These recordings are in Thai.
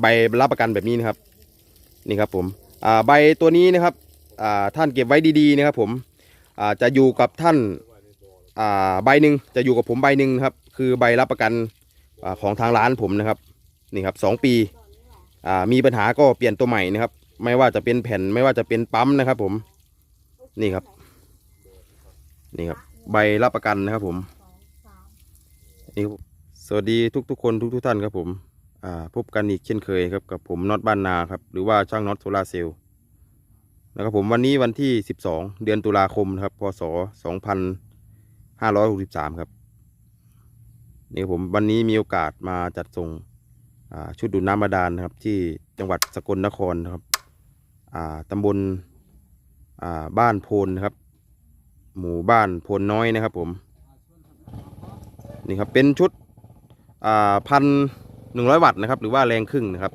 ใบรับประกันแบบนี้นะครับนี่ครับผมใบตัวนี้นะครับท่านเก็บไว้ดีๆนะครับผมจะอยู่กับท่านใบหนึ่งจะอยู่กับผมใบหนึ่งครับ คือใบรับประกันอของทางร้านผมนะครับนี่ครับสองปีมีปัญหาก็เปลี่ยนตัวใหม่นะครับ ไม่ว่าจะเป็นแผ่นไม่ว่าจะเป็นปั๊มนะครับผมนี่ครับนี่ครับใบรับประกันนะครับผมนี่ครับสวัสดีทุกๆคนทุกๆท่านครับผม พบกันอีกเช่นเคยครับกับผมน็อตบ้านนาครับหรือว่าช่างน็อตโซลาเซลล์นะครับผมวันนี้วันที่ 12 เดือนตุลาคมนะครับพศ 2563 ครับนี่ครับผมวันนี้มีโอกาสมาจัดส่งชุดดูดน้ำบาดาลนะครับ ที่จังหวัดสกลนครนะครับตำบลบ้านโพนนะครับ หมู่บ้านโพนน้อยนะครับผมนี่ครับเป็นชุดพัน หนึ่งร้อยวัตต์นะครับหรือว่าแรงครึ่งนะครับ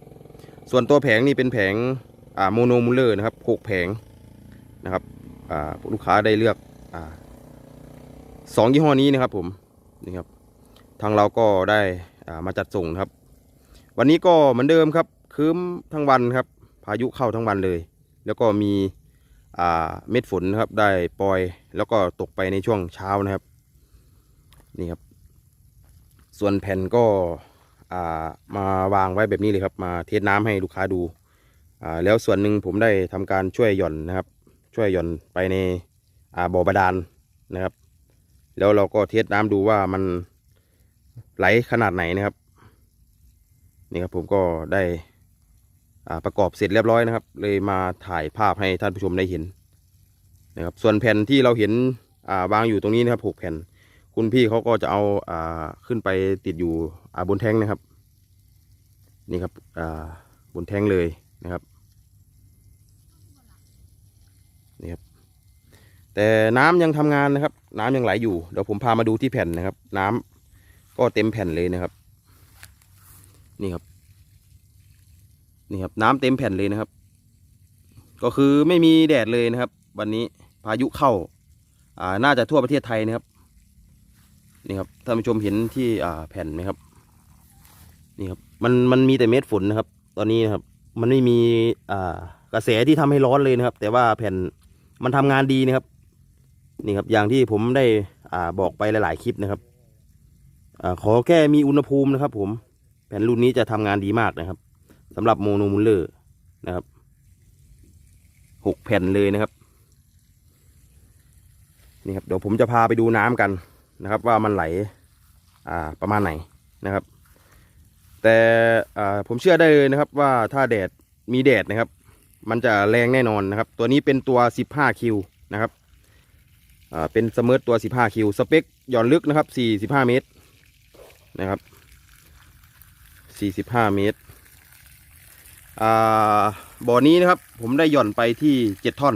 ส่วนตัวแผงนี่เป็นแผงอ่าโมโนมูลเลอร์นะครับหกแผงนะครับอ่าลูกค้าได้เลือกอ่าสองยี่ห้อนี้นะครับผมนี่ครับทางเราก็ได้อ่ามาจัดส่งครับ วันนี้ก็เหมือนเดิมครับคืมทั้งวันครับ พายุเข้าทั้งวันเลย แล้วก็มีอ่าเม็ดฝนนะครับได้ปล่อยแล้วก็ตกไปในช่วงเช้านะครับนี่ครับ ส่วนแผ่นก็ อ่ามาวางไว้แบบนี้เลยครับ มาเทสน้ำให้ลูกค้าดูอ่าแล้วส่วนหนึ่งผมได้ทำการช่วยหย่อนนะครับ ช่วยหย่อนไปในอ่าบ่อบาดาลนะครับ แล้วเราก็เทสน้ำดูว่ามันไหลขนาดไหนนะครับนี่ครับผมก็ได้อ่าประกอบเสร็จเรียบร้อยนะครับ เลยมาถ่ายภาพให้ท่านผู้ชมได้เห็นนะครับส่วนแผ่นที่เราเห็นอ่าวางอยู่ตรงนี้นะครับหกแผ่น คุณพี่เขาก็จะเอาอ่าขึ้นไปติดอยู่อ่าบนแท้งนะครับ นี่ครับอ่าบนแท้งเลยนะครับนี่ครับแต่น้ำยังทำงานนะครับ น้ำยังไหลอยู่เดี๋ยวผมพามาดูที่แผ่นนะครับ น้ำก็เต็มแผ่นเลยนะครับ นี่ครับ นี่ครับ น้ำเต็มแผ่นเลยนะครับ ก็คือไม่มีแดดเลยนะครับ วันนี้พายุเข้าอ่าน่าจะทั่วประเทศไทยนะครับ นี่ครับท่านผู้ชมเห็นที่อ่าแผ่นไหมครับ นี่ครับ มันมันมีแต่เม็ดฝนนะครับ ตอนนี้นะครับ มันไม่มีอ่ากระแสที่ทำให้ร้อนเลยนะครับ แต่ว่าแผ่นมันทำงานดีนะครับ นี่ครับ อย่างที่ผมได้อ่าบอกไปหลาย ๆ คลิปนะครับอ่าขอแค่มีอุณหภูมินะครับ ผม แผ่นรุ่นนี้จะทำงานดีมากนะครับสำหรับโมโนมูลเลอร์นะครับหกแผ่นเลยนะครับ นี่ครับ เดี๋ยวผมจะพาไปดูน้ำกัน นะครับ ว่ามันไหลอ่าประมาณไหนนะครับ แต่อ่าผมเชื่อได้เลยนะครับว่าถ้าแดดมีแดดนะครับ มันจะแรงแน่นอนนะครับ ตัวนี้เป็นตัว 15 คิวนะครับอ่าเป็นสมิร์ตตัว 15 คิวสเปคหย่อนลึกนะครับ 45 เมตรนะครับ 45 เมตรอ่าบ่อนี้นะครับ ผมได้หย่อนไปที่ 7 ท่อน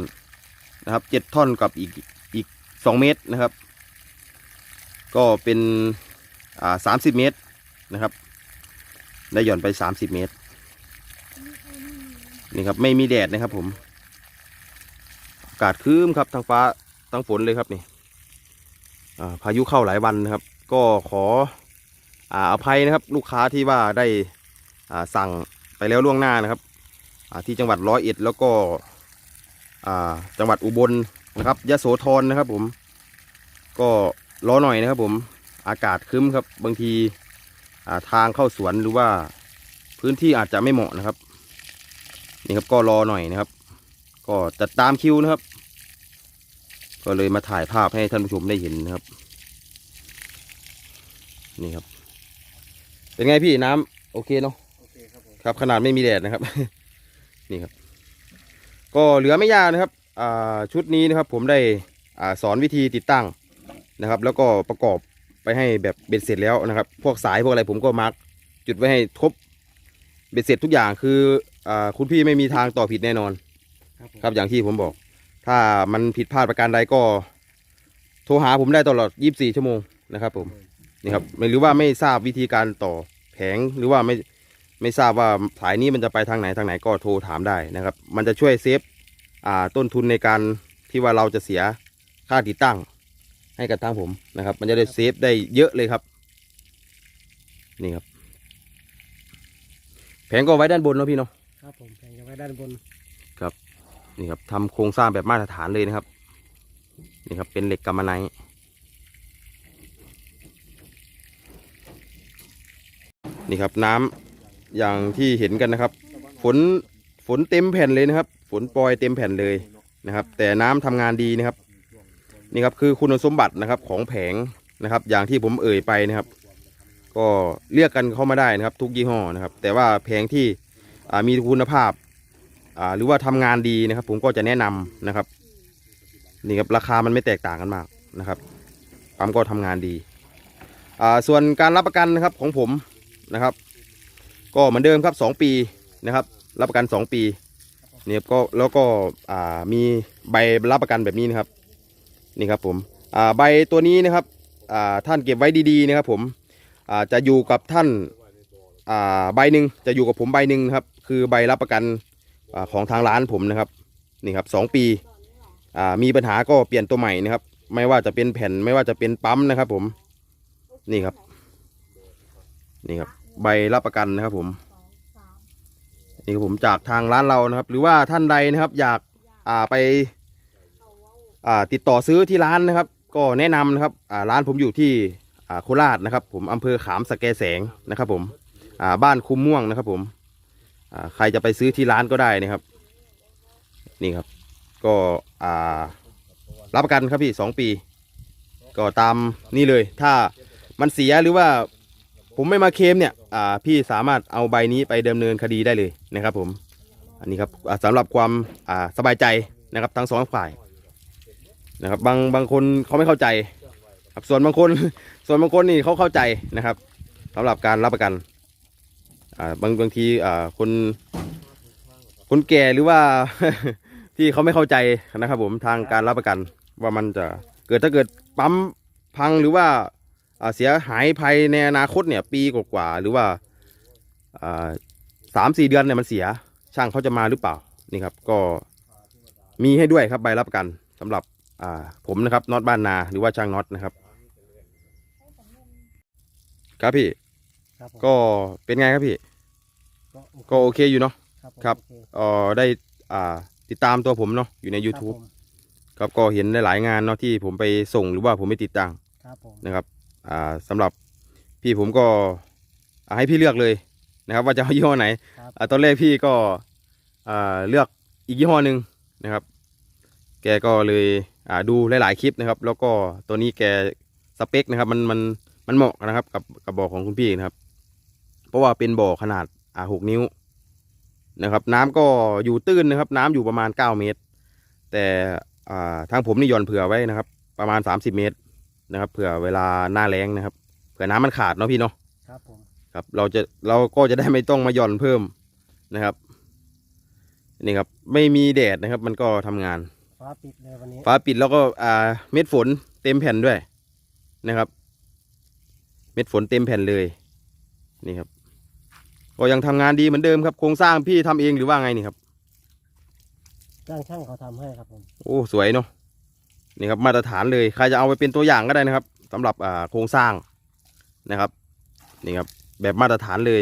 นะครับ 7 ท่อนกับอีกอีก 2 เมตรนะครับ ก็เป็นอ่าสามสิบเมตรนะครับ ได้หย่อนไปสามสิบเมตร นี่ครับไม่มีแดดนะครับผม อากาศครึ้มครับทางฟ้าทั้งฝนเลยครับนี่พายุเข้าหลายวันนะครับ ก็ขออาภัยนะครับ ลูกค้าที่ว่าได้สั่งไปแล้วล่วงหน้านะครับที่จังหวัดร้อยเอ็ดแล้วก็จังหวัดอุบลนะครับยะโสธรนะครับผมก็ รอหน่อยนะครับผมอากาศครึ้มครับ บางทีอ่าทางเข้าสวนหรือว่าพื้นที่อาจจะไม่เหมาะนะครับ นี่ครับก็รอหน่อยนะครับ ก็จัดตามคิวนะครับ ก็เลยมาถ่ายภาพให้ท่านผู้ชมได้เห็นนะครับ นี่ครับ เป็นไงพี่น้ำโอเคเนาะโอเคครับผมครับ ขนาดไม่มีแดดนะครับ นี่ครับ ก็เหลือไม่ยากนะครับอ่าชุดนี้นะครับ ผมได้อ่าสอนวิธีติดตั้ง นะครับ แล้วก็ประกอบไปให้แบบเบ็ดเสร็จแล้วนะครับ พวกสายพวกอะไรผมก็มาร์กจุดไว้ให้ครบเบ็ดเสร็จทุกอย่างคืออาคุณพี่ไม่มีทางต่อผิดแน่นอนครับผมครับอย่างที่ผมบอก ถ้ามันผิดพลาดประการใดก็ โทรหาผมได้ตลอด 24 ชั่วโมงนะครับ ผมนี่ครับไม่หรือว่าไม่ทราบวิธีการต่อแผงหรือว่าไม่ไม่ทราบว่าสายนี้มันจะไปทางไหนทางไหนก็โทรถามได้นะครับ มันจะช่วยเซฟอ่าต้นทุนในการที่ว่าเราจะเสียค่าติดตั้ง ให้กับทางผมนะครับ มันจะได้เซฟได้เยอะเลยครับ นี่ครับ แผงก็ไว้ด้านบนเนาะพี่เนาะครับผมแผงจะไว้ด้านบนนี่ครับทำโครงสร้างแบบมาตรฐานเลยนะครับ นี่ครับเป็นเหล็กกัมมันไนท์นี่ครับน้ำอย่างที่เห็นกันนะครับ ฝนฝนเต็มแผ่นเลยนะครับ ฝนปล่อยเต็มแผ่นเลยนะครับ แต่น้ำทำงานดีนะครับ นี่ครับคือคุณสมบัตินะครับของแผงนะครับ อย่างที่ผมเอ่ยไปนะครับ ก็เรียกกันเข้ามาได้นะครับ ทุกยี่ห้อนะครับ แต่ว่าแผงที่มีคุณภาพหรือว่าทำงานดีนะครับ ผมก็จะแนะนำนะครับนี่ครับราคามันไม่แตกต่างกันมากนะครับปั๊มก็ทำงานดีส่วนการรับประกันนะครับของผมนะครับ ก็เหมือนเดิมครับ 2 ปีนะครับ รับประกัน 2 ปีเนี่ครับก็แล้วก็มีใบรับประกันแบบนี้นะครับ นี่ครับผมใบตัวนี้นะครับท่านเก็บไว้ดีๆนะครับผมจะอยู่กับท่านใบหนึ่งจะอยู่กับผมใบหนึ่งครับ คือใบรับประกันอของทางร้านผมนะครับนี่ครับสองปีมีปัญหาก็เปลี่ยนตัวใหม่นะครับ ไม่ว่าจะเป็นแผ่นไม่ว่าจะเป็นปั๊มนะครับ ผมนี่ครับ นี่ครับ ใบรับประกันนะครับผมนี่ครับผมจากทางร้านเรานะครับ หรือว่าท่านใดนะครับ อยากไป ติดต่อซื้อที่ร้านนะครับ ก็แนะนำนะครับร้านผมอยู่ที่โคราชนะครับ ผมอำเภอขามสะแกแสงนะครับ ผมบ้านคุมม่วงนะครับ ผมใครจะไปซื้อที่ร้านก็ได้นะครับ นี่ครับ ก็รับประกันครับพี่สองปี ก็ตามนี่เลย ถ้ามันเสียหรือว่าผมไม่มาเคลมเนี่ยพี่สามารถเอาใบนี้ไปดำเนินคดีได้เลยนะครับ ผม อันนี้ครับสำหรับความสบายใจนะครับทั้งสองฝ่าย นะครับบางบางคนเขาไม่เข้าใจครับส่วนบางคน ส่วนบางคนนี่เขาเข้าใจนะครับสำหรับการรับประกันอ่าบางบางทีอ่าคนคนแก่หรือว่าที่เขาไม่เข้าใจนะครับ ผมทางการรับประกันว่ามันจะเกิดถ้าเกิดปั๊มพังหรือว่าเสียหายภายในอนาคตเนี่ย ปีกว่าหรือว่าอ่าสามสี่เดือนเนี่ยมันเสียช่างเขาจะมาหรือเปล่านี่ครับ ก็มีให้ด้วยครับใบรับประกันสำหรับ อ่า ผมนะครับน็อตบ้านนาหรือว่าช่างน็อตนะครับ ครับพี่ ครับผมก็เป็นไงครับพี่ ก็โอเคก็โอเคอยู่เนาะครับผมครับ โอเเอ่อได้อ่าติดตามตัวผมเนาะอยู่ใน YouTube ครับผมครับก็เห็นหลายๆงานเนาะที่ผมไปส่งหรือว่าผมไปติดตั้งครับผมนะครับอ่าสำหรับพี่ผมก็อ่าให้พี่เลือกเลยนะครับ ว่าจะเอายี่ห้อไหนครับอ่าตอนแรกพี่ก็อ่าเลือกอีกยี่ห้อหนึ่งนะครับ แกก็เลยอ่า ดูหลาย ๆ คลิปนะครับ แล้วก็ตัวนี้แกสเปคนะครับ มันมันมันเหมาะนะครับ กับกับบ่อของคุณพี่นะครับ เพราะว่าเป็นบ่อขนาดอ่าหกนิ้วนะครับ น้ำก็อยู่ตื้นนะครับ น้ำอยู่ประมาณเก้าเมตร แต่อ่าทางผมนี่หย่อนเผื่อไว้นะครับ ประมาณสามสิบเมตรนะครับเผื่อเวลาหน้าแล้งนะครับเผื่อน้ำมันขาดเนาะพี่เนาะครับผมครับเราจะเราก็จะได้ไม่ต้องมาหย่อนเพิ่มนะครับนี่ครับ ไม่มีแดดนะครับ มันก็ทำงาน ฟ้าปิดเลยวันนี้ ฟ้าปิดแล้วก็อ่าเม็ดฝนเต็มแผ่นด้วยนะครับ เม็ดฝนเต็มแผ่นเลยนี่ครับก็ยังทำงานดีเหมือนเดิมครับโครงสร้างพี่ทำเองหรือว่าไงนี่ครับจ้างช่างเขาทำให้ครับผมโอ้สวยเนาะนี่ครับมาตรฐานเลยใครจะเอาไปเป็นตัวอย่างก็ได้นะครับสำหรับอ่าโครงสร้างนะครับนี่ครับแบบมาตรฐานเลย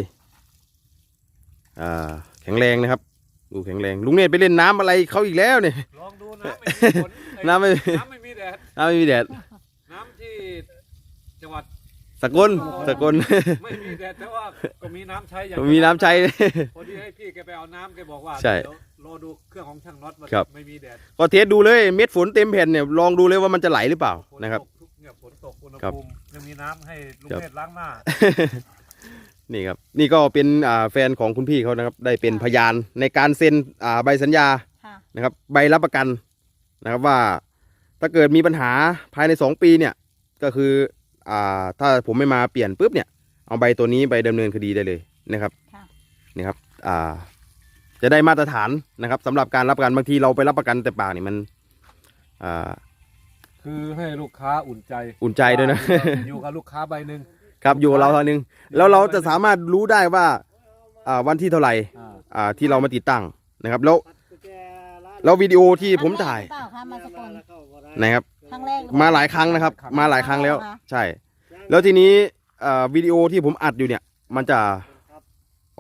อ่าแข็งแรงนะครับ ดูแข็งแรง ลุงเนตรไปเล่นน้ำอะไรเขาอีกแล้วเนี่ย ลองดูน้ำไม่มีฝนเอ้ยน้ำไม่ น้ำไม่มีแดด น้ำไม่มีแดดน้ำที่จังหวัดสกลสกลไม่มีแดดแต่ว่าก็มีน้ำใช้อย่างมีน้ำใช้ พอดีให้พี่แกไปเอาน้ำแกบอกว่าใช่เดี๋ยวรอดูเครื่องของช่างน็อตว่าครับ ไม่มีแดดก็เทสดูเลยเม็ดฝนเต็มแผ่นเนี่ยลองดูเลยว่ามันจะไหลหรือเปล่าฝนนะครับ ตกทุกเนี่ยฝนตกอุณหครับภูมิยังมีน้ำให้ลุงครับเนตรล้างหน้า นี่ครับนี่ก็เป็นอ่าแฟนของคุณพี่เขานะครับ ได้เป็นพยานในการเซ็นอ่าใบสัญญาค่ะนะครับ ใบรับประกันนะครับว่า ถ้าเกิดมีปัญหาภายในสองปีเนี่ยก็คืออ่าถ้าผมไม่มาเปลี่ยนปุ๊บเนี่ยเอาใบตัวนี้ไปดำเนินคดีได้เลยนะครับค่ะ นี่ครับอ่าจะได้มาตรฐานนะครับสำหรับการรับประกันบางทีเราไปรับประกันแต่ปากนี่มันอ่า คือให้ลูกค้าอุ่นใจอุ่นใจด้วยนะ อยู่กับลูกค้าใบหนึ่ง ครับอยู่กับเราเท่านึง แล้วเราจะสามารถรู้ได้ว่าอ่าวันที่เท่าไหร่อ่าอ่าที่เรามาติดตั้งนะครับ แล้วแล้ววิดีโอที่ผมถ่ายครั้งแรกหรือเปล่าคะมาสกลนะครับ ครั้งแรกมาหลายครั้งนะครับ มาหลายครั้งแล้วเหรอคะใช่ แล้วทีนี้อ่าวิดีโอที่ผมอัดอยู่เนี่ย มันจะ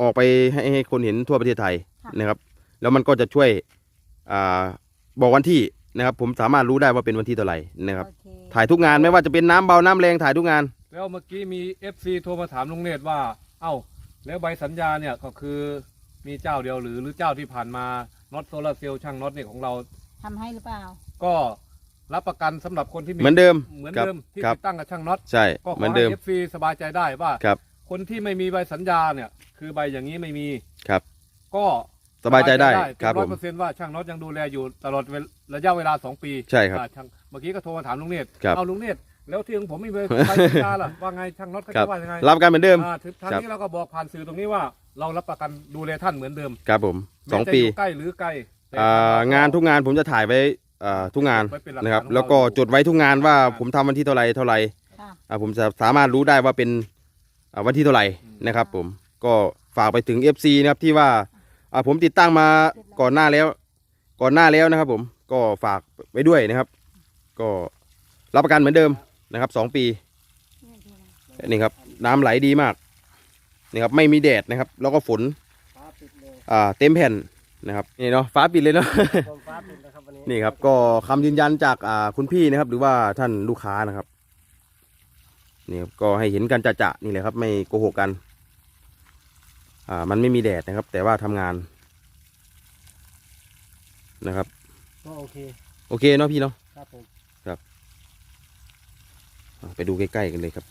ออกไปให้ให้คนเห็นทั่วประเทศไทยนะครับ แล้วมันก็จะช่วยอ่าบอกวันที่นะครับ ผมสามารถรู้ได้ว่าเป็นวันที่เท่าไหร่นะครับ โอเคถ่ายทุกงานไม่ว่าจะเป็นน้ำเบาน้ำแรงถ่ายทุกงาน แล้วเมื่อกี้มี FC โทรมาถามลุงเนตรว่า เอ้า แล้วใบสัญญาเนี่ยก็คือมีเจ้าเดียวหรือหรือเจ้าที่ผ่านมาน็อตโซลาเซลล์ช่างน็อตเนี่ยของเรา ทำให้หรือเปล่า ก็รับประกันสำหรับคนที่มีเหมือนเดิมเหมือนครับเดิมที่ครับติดตั้งกับช่างน็อตใช่ก็ขเหอมือนให้เดิม FC สบายใจได้ว่า ครับคนที่ไม่มีใบสัญญาเนี่ยคือใบอย่างนี้ไม่มี ครับ ก็สบายใจได้ครับผร้อยม เปอร์เซ็นต์ว่าช่างน็อตยังดูแลอยู่ตลอดเวลระยะเวลาสองปีใช่ครับอ่าช่างเมื่อกี้ก็โทรมาถามลุงเนตรครับ เอาลุงเนตร แล้วที่ของผมไม่มีใบสัญญาล่ะว่าไงช่างน็อตเขาครับจะว่ายังไงรับประกันเหมือนเดิมอ่าถึงทางครับนี้เราก็บอกผ่านสื่อตรงนี้ว่า เรารับประกันดูแลท่านเหมือนเดิมครับผมสองแม้จะปียู่ใกล้หรือไกลแต่อ่างานทุกงานผมจะถ่ายไว้อ่าทุกงานไว้เป็นหลักนะครับฐานของแล้วก็เราจดไว้ทุกงานว่าผมทำวันที่เท่าไหรเท่าไหรค่ะอ่าผมจะสามารถรู้ได้ว่าเป็นอ่าวันที่เท่าไหร่นะครับ ผมก็ฝากไปถึง FC นะครับที่ว่าอ่าผมติดตั้งมาก่อนหน้าแล้ว ก่อนหน้าแล้วนะครับ ผมก็ฝากไว้ด้วยนะครับ ก็รับประกันเหมือนเดิม นะครับสองปีนี่ครับน้ำไหลดีมากนี่ครับไม่มีแดดนะครับ แล้วก็ฝนฟ้าปิดเลยอ่าเต็มแผ่นนะครับนี่เนาะฟ้าปิดเลยเนาะผมฟ้าปิดนะครับวันนี้นี่ครับก็คำยืนยันจากอ่าคุณพี่นะครับ หรือว่าท่านลูกค้านะครับนี่ครับก็ให้เห็นกันจะๆนี่แหละครับ ไม่โกหกกัน อ่า มันไม่มีแดดนะครับ แต่ว่าทำงานนะครับก็โอเคโอเคเนาะพี่เนาะครับผมอ่า ไปดูใกล้ๆกันเลยครับ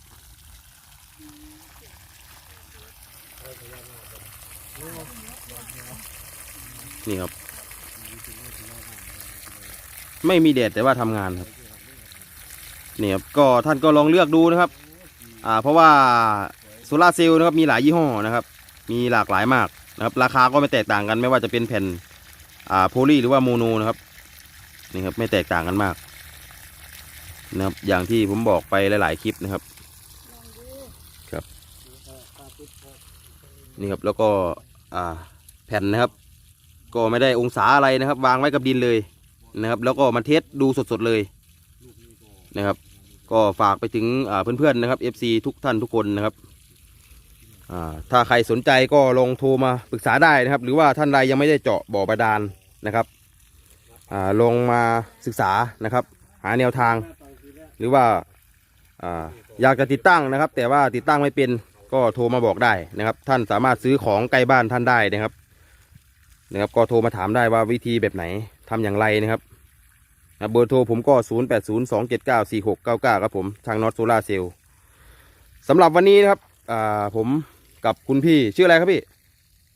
นี่ครับ ไม่มีแดดแต่ว่าทำงานครับนี่ครับก็ท่านก็ลองเลือกดูนะครับ อ่า เพราะว่าโซลาเซลล์นะครับมีหลายยี่ห้อนะครับ มีหลากหลายมากนะครับ ราคาก็ไม่แตกต่างกันไม่ว่าจะเป็นแผ่นอ่าโพลีหรือว่าโมโนนะครับนี่ครับไม่แตกต่างกันมาก นะครับ อย่างที่ผมบอกไปหลาย ๆ คลิปนะครับ ครับ นี่ครับแล้วก็อ่าแผ่นนะครับ ก็ไม่ได้องศาอะไรนะครับ วางไว้กับดินเลยนะครับ แล้วก็มาเทสดูสด ๆ เลยนะครับ ก็ฝากไปถึงเพื่อน ๆ นะครับ FC ทุกท่านทุกคนนะครับถ้าใครสนใจก็ลองโทรมาปรึกษาได้นะครับ หรือว่าท่านใดยังไม่ได้เจาะบ่อบาดาลนะครับอลองมาศึกษานะครับ หาแนวทาง หรือว่าอ่าอยากจะติดตั้งนะครับ แต่ว่าติดตั้งไม่เป็นก็โทรมาบอกได้นะครับ ท่านสามารถซื้อของใกล้บ้านท่านได้นะครับนะครับ ก็โทรมาถามได้ว่าวิธีแบบไหนทำอย่างไรนะครับนะเบอร์โทรผมก็ 0 8 0 2 7 9 4 6 9 9 ครับผม ทางนอตโซล่าเซลล์สำหรับวันนี้นะครับอ่าผมกับคุณพี่ชื่ออะไรครับพี่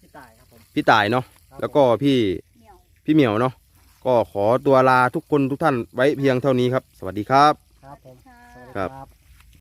พี่ต่ายครับผม พี่ต่ายเนาะครับแล้วก็พี่เหนียวพี่เหมียวเนาะ ก็ขอตัวลาทุกคนทุกท่านไว้เพียงเท่านี้ครับ สวัสดีครับ ครับผมค่ะสวัสดีครับครับ